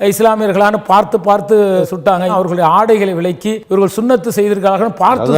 இஸ்லாமியர்களான பார்த்து பார்த்து சுட்டாங்க. அவர்களுடைய ஆடைகளை விலக்கி இவர்கள் சுண்ணத்து செய்திருக்கிறார்கள். பார்த்து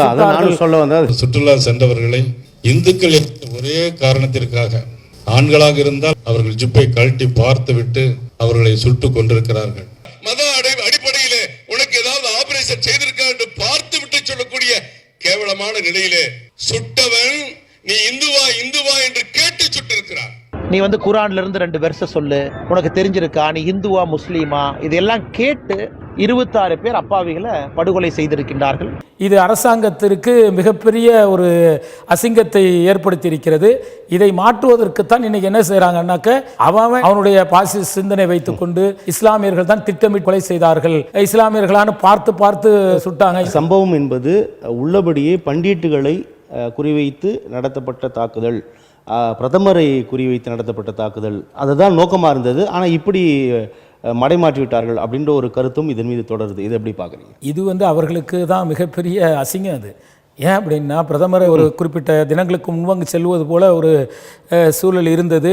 சொல்ல வந்தேன் சுற்றுலா சென்றவர்களை இந்துக்கள் ஒரே காரணத்திற்காக ஆண்களாக இருந்தால் அவர்கள் ஜிப்பை கழட்டி பார்த்துவிட்டு அவர்களை சுட்டு கொண்டிருக்கிறார்கள். மத அடை- அடிப்படையிலே உனக்கு ஏதாவது ஆபரேஷன் செய்திருக்கா என்று பார்த்து விட்டு சொல்லக்கூடிய கேவலமான நிலையிலே சுட்டவன் நீ இந்துவா இந்துவா என்று கேட்டு சுட்டிருக்கிறார் நீ வந்து குரான்ல இருந்து ரெண்டு வெர்ச சொல்லு. உனக்கு தெரிஞ்சிருக்கா? நீ இந்துவா முஸ்லீமா? இதெல்லாம் கேட்டு இருபத்தாறு பேர் அப்பாவிகளை படுகொலை செய்திருக்கின்றார்கள். இது அரசாங்கத்திற்கு மிகப்பெரிய ஒரு அசிங்கத்தை ஏற்படுத்தி இருக்கிறது இதை மாற்றுவதற்குத்தான் இன்னைக்கு என்ன செய்றாங்கன்னாக்க அவன் அவன் அவனுடைய பாசி சிந்தனை வைத்துக்கொண்டு இஸ்லாமியர்கள் தான் திட்டமிட்டு கொலை செய்தார்கள். இஸ்லாமியர்களான பார்த்து பார்த்து சுட்டாங்க. சம்பவம் என்பது உள்ளபடியே பண்டிட்டுகளை குறிவைத்து நடத்தப்பட்ட தாக்குதல். பிரதமரை குறிவைத்து நடத்தப்பட்ட தாக்குதல். அதுதான் நோக்கமாக இருந்தது. ஆனால் இப்படி மடைமாற்றி விட்டார்கள் அப்படின்ற ஒரு கருத்தும் இதன் மீது தொடருது. இதை எப்படி பார்க்குறீங்க? இது வந்து அவர்களுக்கு தான் மிகப்பெரிய அசிங்கம் அது. ஏன் அப்படின்னா பிரதமர் ஒரு குறிப்பிட்ட தினங்களுக்கு முன்வங்கு செல்வது போல ஒரு சூழல் இருந்தது.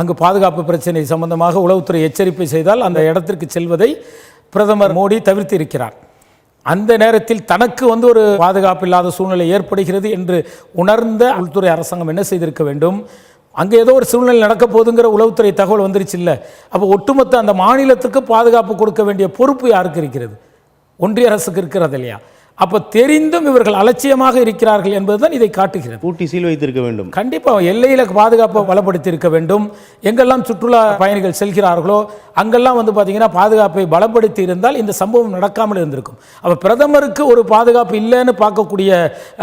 அங்கு பாதுகாப்பு பிரச்சனை சம்பந்தமாக உளவுத்துறை எச்சரிப்பை செய்தால் அந்த இடத்திற்கு செல்வதை பிரதமர் மோடி தவிர்த்து இருக்கிறார் அந்த நேரத்தில் தனக்கு வந்து ஒரு பாதுகாப்பு இல்லாத சூழ்நிலை ஏற்படுகிறது என்று உணர்ந்த உள்துறை அரசாங்கம் என்ன செய்திருக்க வேண்டும்? அங்கே ஏதோ ஒரு சூழ்நிலை நடக்க போதுங்கிற உளவுத்துறை தகவல் வந்துருச்சு இல்லை. அப்போ ஒட்டுமொத்த அந்த மாநிலத்துக்கு பாதுகாப்பு கொடுக்க வேண்டிய பொறுப்பு யாருக்கு இருக்கிறது? ஒன்றிய அரசுக்கு இருக்கிறது இல்லையா? அப்போ தெரிந்தும் இவர்கள் அலட்சியமாக இருக்கிறார்கள் என்பதுதான் இதை காட்டுகிறது. பூட்டி சீல் வைத்திருக்க வேண்டும். கண்டிப்பாக எல்லையில் பாதுகாப்பை பலப்படுத்தி இருக்க வேண்டும். எங்கெல்லாம் சுற்றுலா பயணிகள் செல்கிறார்களோ அங்கெல்லாம் வந்து பார்த்தீங்கன்னா பாதுகாப்பை பலப்படுத்தி இருந்தால் இந்த சம்பவம் நடக்காமல் இருந்திருக்கும். அப்போ பிரதமருக்கு ஒரு பாதுகாப்பு இல்லைன்னு பார்க்கக்கூடிய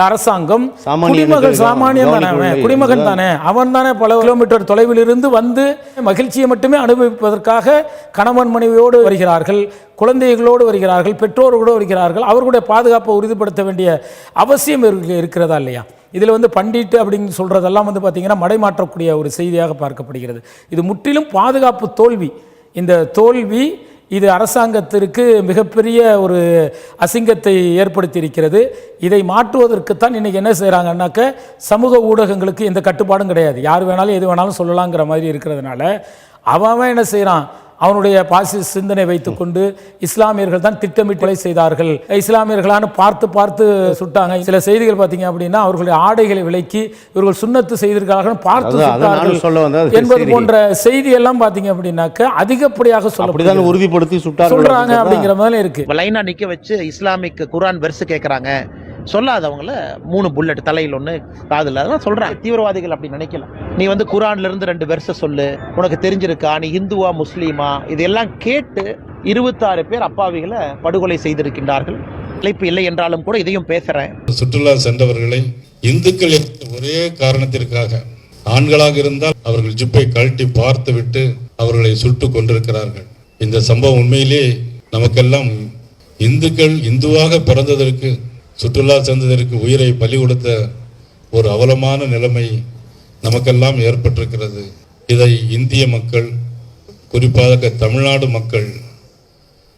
அரசாங்கம் குடிமகள் தான் சாமானியன் தானே குடிமகன் தானே அவன் தானே பல கிலோமீட்டர் தொலைவில் இருந்து வந்து மகிழ்ச்சியை மட்டுமே அனுபவிப்பதற்காக கணவன் மனைவியோடு வருகிறார்கள். குழந்தைகளோடு வருகிறார்கள் பெற்றோர்களோடு வருகிறார்கள் அவர்களுடைய பாதுகாப்பை உறுதிப்படுத்த வேண்டிய அவசியம் இருக்கு- இருக்கிறதா இல்லையா? இதில் வந்து பண்டிட்டு அப்படின்னு சொல்கிறதெல்லாம் வந்து பார்த்திங்கன்னா மடைமாற்றக்கூடிய ஒரு செய்தியாக பார்க்கப்படுகிறது. இது முற்றிலும் பாதுகாப்பு தோல்வி. இந்த தோல்வி இது அரசாங்கத்திற்கு மிகப்பெரிய ஒரு அசிங்கத்தை ஏற்படுத்தியிருக்கிறது. இதை மாற்றுவதற்குத்தான் இன்றைக்கி என்ன செய்கிறாங்கன்னாக்க சமூக ஊடகங்களுக்கு எந்த கட்டுப்பாடும் கிடையாது. யார் வேணாலும் எது வேணாலும் சொல்லலாங்கிற மாதிரி இருக்கிறதுனால அவன் என்ன செய்கிறான் அவனுடைய பாசி சிந்தனை வைத்துக்கொண்டு இஸ்லாமியர்கள் தான் திட்டமிட்டு கொலை செய்தார்கள். இஸ்லாமியர்களான பார்த்து பார்த்து சுட்டாங்க. சில செய்திகள் பார்த்தீங்க அப்படின்னா அவர்களுடைய ஆடைகளை விலக்கி இவர்கள் சுண்ணத்து செய்திருக்கிறார்கள் பார்த்து சுட்டார்கள் என்பது. போன்ற செய்தி எல்லாம் பார்த்தீங்க அப்படின்னாக்க அதிகப்படியாக சொல்லப்படுகிறது உறுதிப்படுத்தி சுட்டார்கள் சொல்றாங்க அப்படிங்கிற மாதிரி இருக்கு. லைனா நிக்க வச்சு இஸ்லாமிக் குரான் வெர்ஸ் கேட்கறாங்க சொல்லாதவங்கள மூணு புல்லட் தலையில் ஒன்று காதில் அதெல்லாம் சொல்கிறாங்க தீவிரவாதிகள் அப்படி நினைக்கல. நீ வந்து குரான்லேருந்து ரெண்டு வருஷம் சொல்லு. உனக்கு தெரிஞ்சிருக்கா? நீ இந்துவா முஸ்லீமா? இதெல்லாம் கேட்டு இருபத்தாறு பேர் அப்பாவிகளை படுகொலை செய்திருக்கின்றார்கள். அழைப்பு இல்லை என்றாலும் கூட இதையும் பேசுகிறேன் சுற்றுலா சென்றவர்களை இந்துக்கள் என்ற ஒரே காரணத்திற்காக ஆண்களாக இருந்தால் அவர்கள் ஜிப்பை கழட்டி பார்த்துவிட்டு அவர்களை சுட்டு கொண்டிருக்கிறார்கள். இந்த சம்பவம் உண்மையிலே நமக்கெல்லாம் இந்துக்கள் இந்துவாக பிறந்ததற்கு சுற்றுலா சென்றதற்கு உயிரை பலி கொடுத்த ஒரு அவலமான நிலைமை நமக்கெல்லாம் ஏற்பட்டிருக்கிறது. இதை இந்திய மக்கள் குறிப்பாக தமிழ்நாடு மக்கள்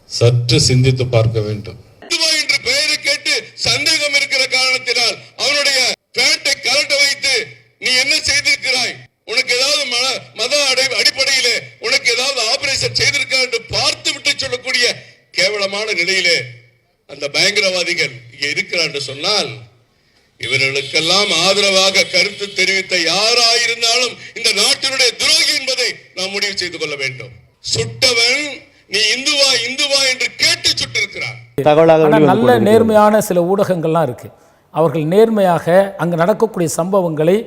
சற்று சிந்தித்து பார்க்க வேண்டும். இந்துவா என்ற பெயரை கேட்டு சந்தேகம் இருக்கிற காரணத்தினால் அவனுடைய பேட்டை கலட்ட வைத்து நீ என்ன செய்திருக்கிறாய்? உனக்கு ஏதாவது மத- மத அடை அடிப்படையிலே உனக்கு ஏதாவது ஆபரேஷன் செய்திருக்கா என்று பார்த்து விட்டு சொல்லக்கூடிய கேவலமான நிலையிலே அந்த பயங்கரவாதிகள் இங்கே இருக்கிறார் என்று சொன்னால் இவர்களுக்கெல்லாம் ஆதரவாக கருத்து தெரிவித்த யாராயிருந்தாலும் இந்த நாட்டினுடைய துரோகி என்பதை நாம் முடிவு செய்து கொள்ள வேண்டும். சுட்டவன் நீ இந்துவா இந்துவா என்று கேட்டு சுட்டிருக்கிறார். நல்ல. நேர்மையான சில ஊடகங்கள்லாம் இருக்கு. அவர்கள் நேர்மையாக அங்கு நடக்கக்கூடிய சம்பவங்களை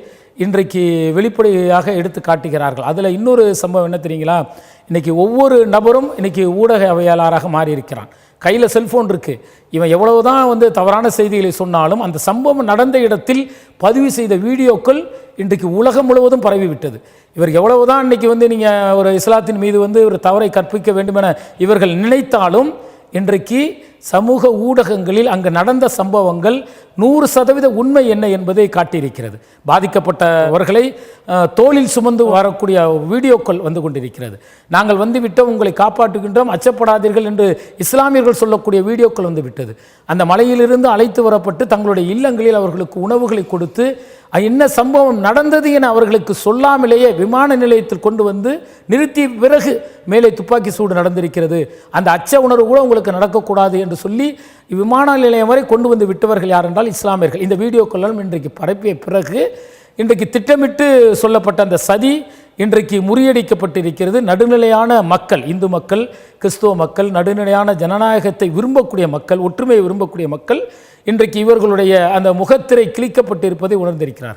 இன்றைக்கு வெளிப்படையாக எடுத்து காட்டுகிறார்கள். அதில் இன்னொரு சம்பவம் என்ன தெரியுங்களா? இன்னைக்கு ஒவ்வொரு நபரும் இன்னைக்கு ஊடக அவையாளராக மாறி இருக்கிறான் கையில் செல்ஃபோன் இருக்குது இவன் எவ்வளவுதான் வந்து தவறான செய்திகளை சொன்னாலும் அந்த சம்பவம் நடந்த இடத்தில் பதிவு செய்த வீடியோக்கள் இன்றைக்கு உலகம் முழுவதும் பரவிவிட்டது. இவர் இவர் எவ்வளவுதான் இன்னைக்கு வந்து நீங்கள் ஒரு இஸ்லாத்தின் மீது வந்து ஒரு தவறை கற்பிக்க வேண்டுமென இவர்கள் நினைத்தாலும் இன்றைக்கு சமூக ஊடகங்களில் அங்கு நடந்த சம்பவங்கள் நூறு சதவீத உண்மை என்ன என்பதை காட்டியிருக்கிறது. பாதிக்கப்பட்டவர்களை தோளில் சுமந்து வரக்கூடிய வீடியோக்கள் வந்து கொண்டிருக்கிறது. நாங்கள் வந்து விட்டோம் உங்களை காப்பாற்றுகின்றோம் அச்சப்படாதீர்கள் என்று இஸ்லாமியர்கள் சொல்லக்கூடிய வீடியோக்கள் வந்து விட்டது. அந்த மலையிலிருந்து அழைத்து வரப்பட்டு தங்களுடைய இல்லங்களில் அவர்களுக்கு உணவுகளை கொடுத்து என்ன சம்பவம் நடந்தது என அவர்களுக்கு சொல்லாமலேயே விமான நிலையத்தில் கொண்டு வந்து நிறுத்தி பிறகு மேலே துப்பாக்கி சூடு நடந்திருக்கிறது. அந்த அச்ச உணர்வு கூட உங்களுக்கு நடக்கக்கூடாது என்று சொல்லி விமான நிலையம் வரை கொண்டு வந்து விட்டவர்கள் யார் என்றால் இஸ்லாமியர்கள். இந்த வீடியோக்கள்லாம் இன்றைக்கு பரப்பிய பிறகு இன்றைக்கு திட்டமிட்டு சொல்லப்பட்ட அந்த சதி இன்றைக்கு முறியடிக்கப்பட்டிருக்கிறது. நடுநிலையான மக்கள் இந்து மக்கள் கிறிஸ்துவ மக்கள் நடுநிலையான ஜனநாயகத்தை விரும்பக்கூடிய மக்கள் ஒற்றுமையை விரும்பக்கூடிய மக்கள் இன்றைக்கு இவர்களுடைய அந்த முகத்திரை கிழிக்கப்பட்டிருப்பதை உணர்ந்திருக்கிறார்